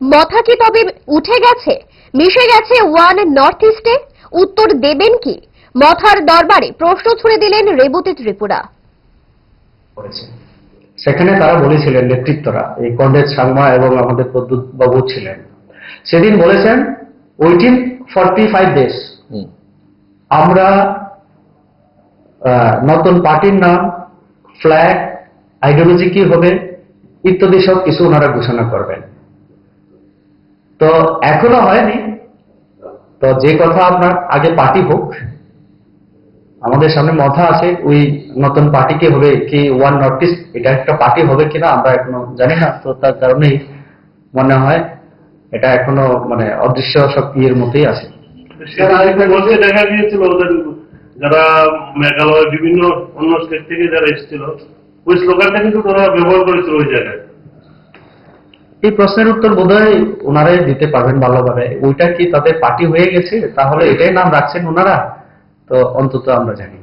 মথা কি তবে উঠে গেছে? মিশে গেছে ওয়ান নর্থ ইস্টে? উত্তর দেবেন কি? মথার দরবারে প্রশ্ন ছুড়ে দিলেন রেবতী ত্রিপুরা। সেখানে তারা বলেছিলেন নেতৃত্বরা এই কনরেড সাংমা এবং আমাদের প্রদ্যুৎ বাবু ছিলেন। সেদিন বলেছেন উইটিন ফর্টি ফাইভ ডেজ আমরা আহ, নতুন পার্টির নাম ফ্ল্যাগ আইডিওলজি কি হবে ইত্যাদি সব কিছু ওনারা ঘোষণা করবেন। তো এখনও হয়নি। তো যে কথা আপনার আগে পার্টি হোক, আমাদের সামনে মাথা আছে, ওই নতুন পার্টি কি হবে কি ওয়ান নর্থ ইস্ট এটা একটা পার্টি হবে কিনা আমরা এখনও জানি না। তো তার কারণেই মনে হয় এটা এখনও মানে অদৃশ্য সব ইয়ের মতোই আছে। দেখা গিয়েছিল ওদের যারা মেঘালয় বিভিন্ন অন্য স্টেট থেকে যারা এসেছিল, ওই স্লোগানটা কিন্তু ওরা ব্যবহার করেছিল ওই জায়গায়। এই প্রশ্নের উত্তর বোধহয় ওনারাই দিতে পারবেন ভালোভাবে। ওইটা কি তাদের পার্টি হয়ে গেছে? তাহলে এটাই নাম রাখছেন ওনারা? তো অন্তত আমরা জানি